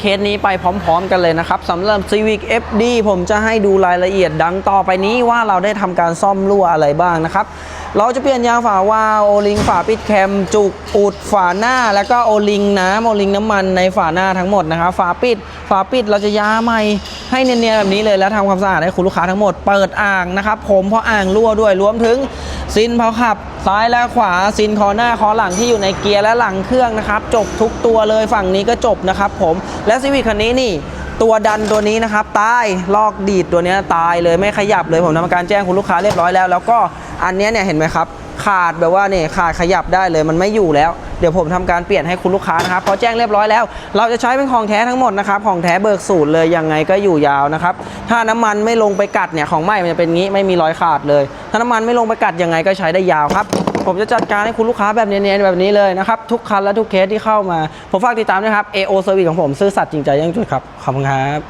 เคสนี้ไปพร้อมๆกันเลยนะครับสำหรับ Civic FD ผมจะให้ดูรายละเอียดดังต่อไปนี้ว่าเราได้ทำการซ่อมรั่วอะไรบ้างนะครับ เราจะเปลี่ยนยางฝาวาล์วโอลิงฝาปิดแคม จุกอุดฝาหน้า แล้วก็โอลิงน้ำโอลิงน้ำมันในฝาหน้าทั้งหมดนะครับฝาปิด ฝาปิดเราจะย้าใหม่ให้เนียนๆแบบนี้เลยแล้วทำความสะอาดให้คุณลูกค้าทั้งหมดเปิดอ่างนะครับผมเพราะอ่างรั่วด้วยรวมถึง ซินพอขับ ซ้ายและขวาซินคอหน้าคอหลังที่อยู่ในเกียร์และหลังเครื่องนะครับ จบทุกตัวเลยฝั่งนี้ก็จบนะครับผมและซีวิคันนี้นี่ตัวดันตัวนี้นะครับตายลอกดีดตัวนี้ตายเลยไม่ขยับเลยผมทำการแจ้งคุณลูกค้าเรียบร้อยแล้ว แล้วก็อันนี้เนี่ยเห็นไหมครับ ขาดแบบว่าเนี่ยขาดขยับได้เลยมันไม่อยู่แล้ว เดี๋ยวผมทำการเปลี่ยนให้คุณลูกค้านะครับพอแจ้งเรียบร้อยแล้ว เราจะใช้เป็นของแท้ทั้งหมดนะครับของแท้เบิกสูตรเลยยังไงก็อยู่ยาวนะครับถ้าน้ำมันไม่ลงไปกัดเนี่ยของใหม่มันจะเป็นงี้ไม่มีรอยขาดเลย ถ้าน้ำมันไม่ลงไปกัดยังไงก็ใช้ได้ยาวครับผมจะจัดการให้คุณลูกค้าแบบเนียนๆแบบนี้เลยนะครับทุกคันและทุกเคสที่เข้ามา ผมฝากติดตามด้วยครับ AO Service ของผมซื่อสัตย์จริงใจยั่งจุดครับขอบคุณครับ